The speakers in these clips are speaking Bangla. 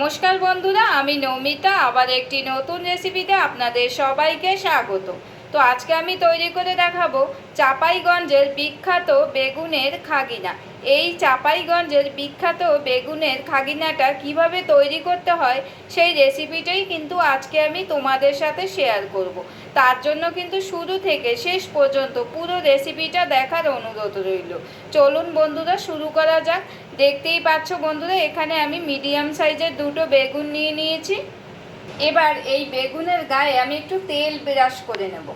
নমস্কার বন্ধুরা, আমি নমিতা। আবার একটি নতুন রেসিপিতে আপনাদের সবাইকে স্বাগত। তো আজকে আমি তৈরি করে দেখাবো চাপাইগঞ্জের বিখ্যাত বেগুনের খাগিনা। এই চাপাইগঞ্জের বিখ্যাত বেগুনের খাগিনাটা কীভাবে তৈরি করতে হয়, সেই রেসিপিটাই কিন্তু আজকে আমি তোমাদের সাথে শেয়ার করব। তার জন্য কিন্তু শুরু থেকে শেষ পর্যন্ত পুরো রেসিপিটা দেখার অনুরোধ রইল। চলুন বন্ধুরা, শুরু করা যাক। দেখতেই পাচ্ছ বন্ধুরা, এখানে আমি মিডিয়াম সাইজের দুটো বেগুন নিয়ে নিয়েছি। এবার এই বেগুনের গায়ে আমি একটু তেল ব্রাশ করে নেব।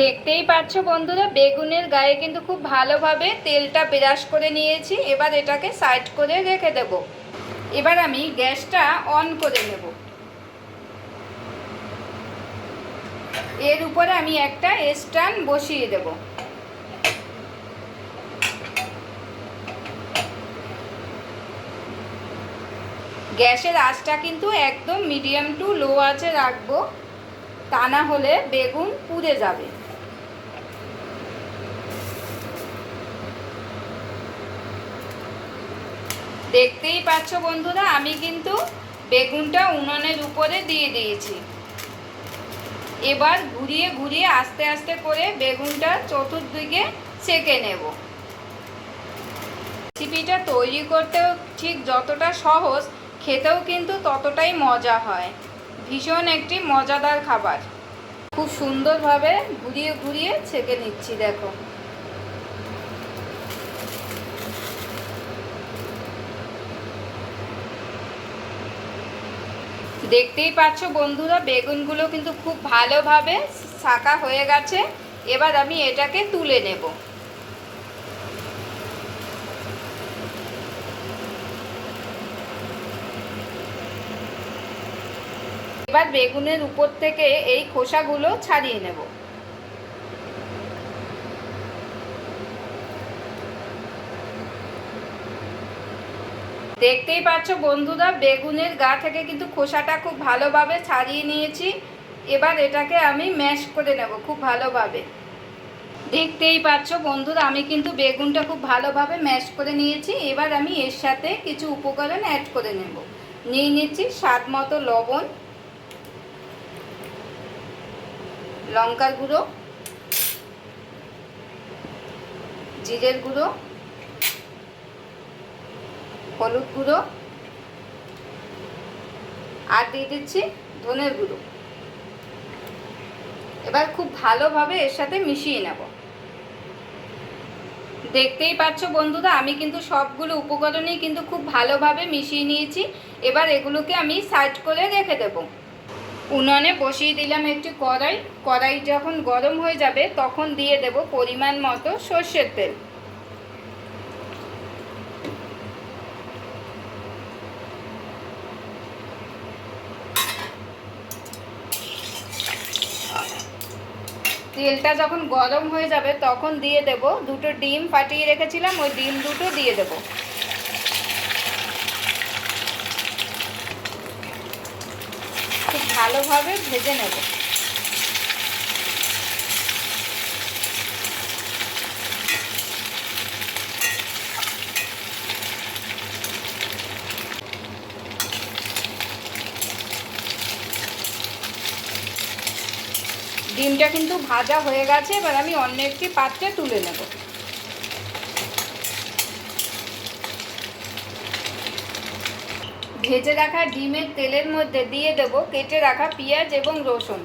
দেখতেই পাচ্ছ বন্ধুরা, বেগুনের গায়ে কিন্তু খুব ভালোভাবে তেলটা ব্রাশ করে নিয়েছি। এবার এটাকে সাইড করে রেখে দেব। এবার আমি গ্যাসটা অন করে নেব। এর উপরে আমি একটা স্ট্যান্ড বসিয়ে দেব। গ্যাসের আঁচটা কিন্তু একদম মিডিয়াম টু লো আছে রাখব। তা না হলে বেগুন পুড়ে যাবে। দেখতেই পাচ্ছ বন্ধুরা, আমি কিন্তু বেগুনটা উনুনের উপরে দিয়ে দিয়েছি। এবার ঘুরিয়ে ঘুরিয়ে আস্তে আস্তে করে বেগুনটা চতুর্দিকে সেকে নেব। রেসিপিটা তৈরি করতেও ঠিক যতটা সহজ, খেতেও কিন্তু ততটাই মজা হয়। ভীষণ একটি মজাদার খাবার। খুব সুন্দরভাবে ঘুরিয়ে ঘুরিয়ে ছেঁকে নিচ্ছি, দেখো। দেখতেই পাচ্ছ বন্ধুরা, বেগুনগুলো কিন্তু খুব ভালোভাবে শাকা হয়ে গেছে। এবার আমি এটাকে তুলে নেব। এবার বেগুনের উপর থেকে এই খোসাগুলো ছাড়িয়ে নেব। দেখতেই পাচ্ছ বন্ধুরা, বেগুনের গা থেকে কিন্তু খোসাটা খুব ভালোভাবে ছাড়িয়ে নিয়েছি। এবার এটাকে আমি ম্যাশ করে নেব খুব ভালোভাবে। দেখতেই পাচ্ছ বন্ধুরা, আমি কিন্তু বেগুনটা খুব ভালোভাবে ম্যাশ করে নিয়েছি। এবার আমি এর সাথে কিছু উপকরণ অ্যাড করে নেব। নিয়ে নিচ্ছি স্বাদ মতো লবণ, লঙ্কার গুঁড়ো, জিরের গুঁড়ো হলুদ গুঁড়ো আর দিয়ে দিচ্ছি ধনের গুঁড়ো। এবার খুব ভালোভাবে এর সাথে মিশিয়ে নেব। দেখতেই পাচ্ছ বন্ধুরা, আমি কিন্তু সবগুলো উপকরণই কিন্তু খুব ভালোভাবে মিশিয়ে নিয়েছি। এবার এগুলোকে আমি সাইড করে রেখে দেবো। উনুনে বসিয়ে দিলাম একটি কড়াই। কড়াই যখন গরম হয়ে যাবে তখন দিয়ে দেব পরিমাণ মতো সর্ষের তেল। তেলটা যখন গরম হয়ে যাবে, তখন দিয়ে দেব দুটো ডিম ফাটিয়ে রেখেছিলাম, ওই ডিম দুটো দিয়ে দেব। খুব ভালোভাবে ভেজে নেব। ডিমটা কিন্তু ভাজা হয়ে গেছে, এবার আমি অন্য একটি পাত্রে তুলে নেব। ভেজে রাখা ডিমের তেলের মধ্যে দিয়ে দেব, কেটে রাখা পেঁয়াজ এবং রসুন।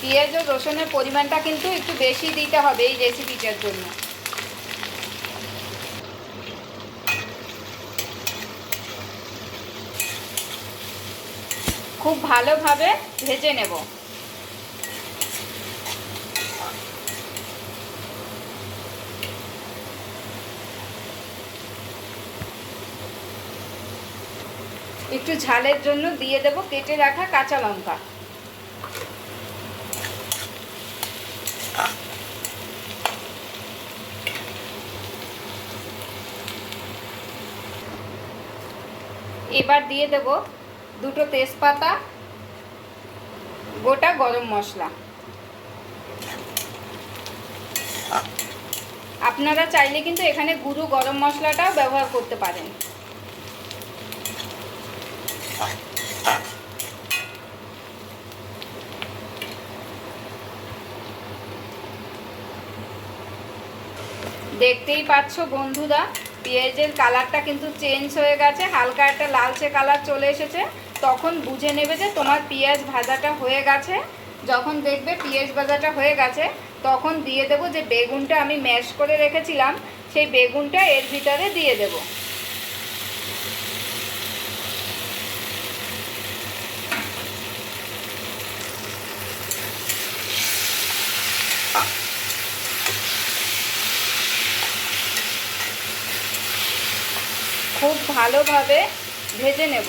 পেঁয়াজ ও রসুনের পরিমাণটা কিন্তু একটু বেশি দিতে হবে এই রেসিপিটার জন্য। খুব ভালোভাবে ভেজে নেব। একটু ঝালের জন্য দিয়ে দেব কেটে রাখা কাঁচা লঙ্কা। এবার দিয়ে দেব দুটো তেজপাতা, গোটা গরম মশলা। আপনারা চাইলে কিন্তু এখানে গুঁড়ো গরম মশলাটাও ব্যবহার করতে পারেন। দেখতেই পাচ্ছ বন্ধুরা, পেঁয়াজের কালারটা কিন্তু চেঞ্জ হয়ে গেছে, হালকা একটা লালচে কালার চলে এসেছে। তখন বুঝে নেবে যে তোমার পেঁয়াজ ভাজাটা হয়ে গেছে। যখন দেখবে পেঁয়াজ ভাজাটা হয়ে গেছে, তখন দিয়ে দেবো যে বেগুনটা আমি ম্যাশ করে রেখেছিলাম, সেই বেগুনটা এর ভিতরে দিয়ে দেবো। খুব ভালোভাবে ভেজে নেব।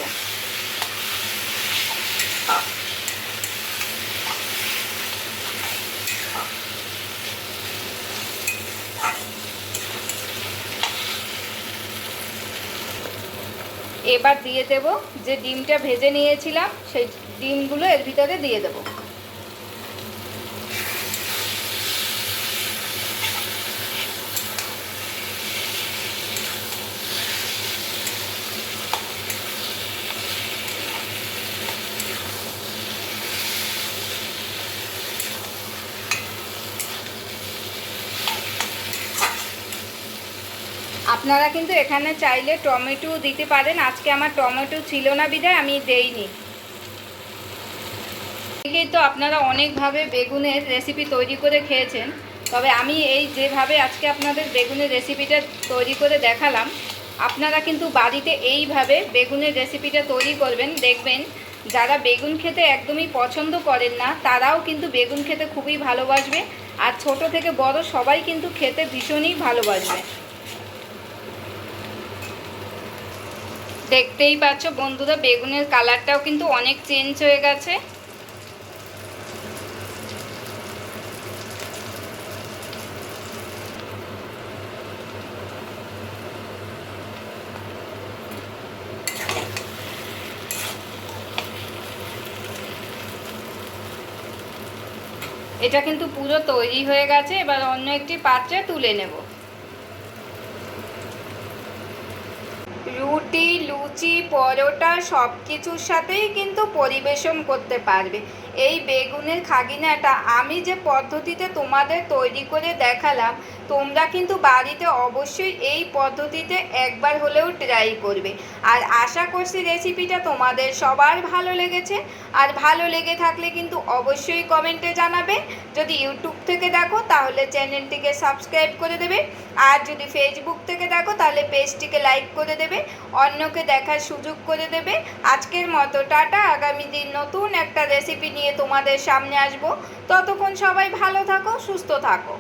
এবার দিয়ে দেব যে ডিমটা ভেজে নিয়েছিলাম, সেই ডিমগুলো এর ভিতরে দিয়ে দেবো। আপনারা কিন্তু এখানে চাইলে টমেটো দিতে পারেন। আজকে আমার টমেটো ছিল না বিদায় আমি দেইনি। অনেকেই তো আপনারা অনেকভাবে বেগুনের রেসিপি তৈরি করে খেয়েছেন। তবে আমি এই যেভাবে আজকে আপনাদের বেগুনের রেসিপিটা তৈরি করে দেখালাম, আপনারা কিন্তু বাড়িতে এইভাবে বেগুনের রেসিপিটা তৈরি করবেন। দেখবেন যারা বেগুন খেতে একদমই পছন্দ করেন না, তারাও কিন্তু বেগুন খেতে খুবই ভালোবাসবে। আর ছোট থেকে বড় সবাই কিন্তু খেতে ভীষণই ভালোবাসবে। দেখতেই পাচ্ছ বন্ধুরা, বেগুনের কালারটাও কিন্তু অনেক চেঞ্জ হয়ে গেছে। এটা কিন্তু পুরো তৈরি হয়ে গেছে, এবার অন্য একটি পাত্রে তুলে নেব। Telu লুচি পরোটা সব কিছুর সাথেই কিন্তু পরিবেশন করতে পারবে। এই বেগুনের খাগিনাটা আমি যে পদ্ধতিতে তোমাদের তৈরি করে দেখালাম, তোমরা কিন্তু বাড়িতে অবশ্যই এই পদ্ধতিতে একবার হলেও ট্রাই করবে। আর আশা করছি রেসিপিটা তোমাদের সবার ভালো লেগেছে। আর ভালো লেগে থাকলে কিন্তু অবশ্যই কমেন্টে জানাবে। যদি ইউটিউব থেকে দেখো, তাহলে চ্যানেলটিকে সাবস্ক্রাইব করে দেবে। আর যদি ফেসবুক থেকে দেখো, তাহলে পেজটিকে লাইক করে দেবে। অন্যকে দেখার সুযোগ করে দেবে। আজকের মতো, টাটা। আগামী দিন নতুন একটা রেসিপি নিয়ে তোমাদের সামনে আসব। ততক্ষণ সবাই ভালো থাকো, সুস্থ থাকো।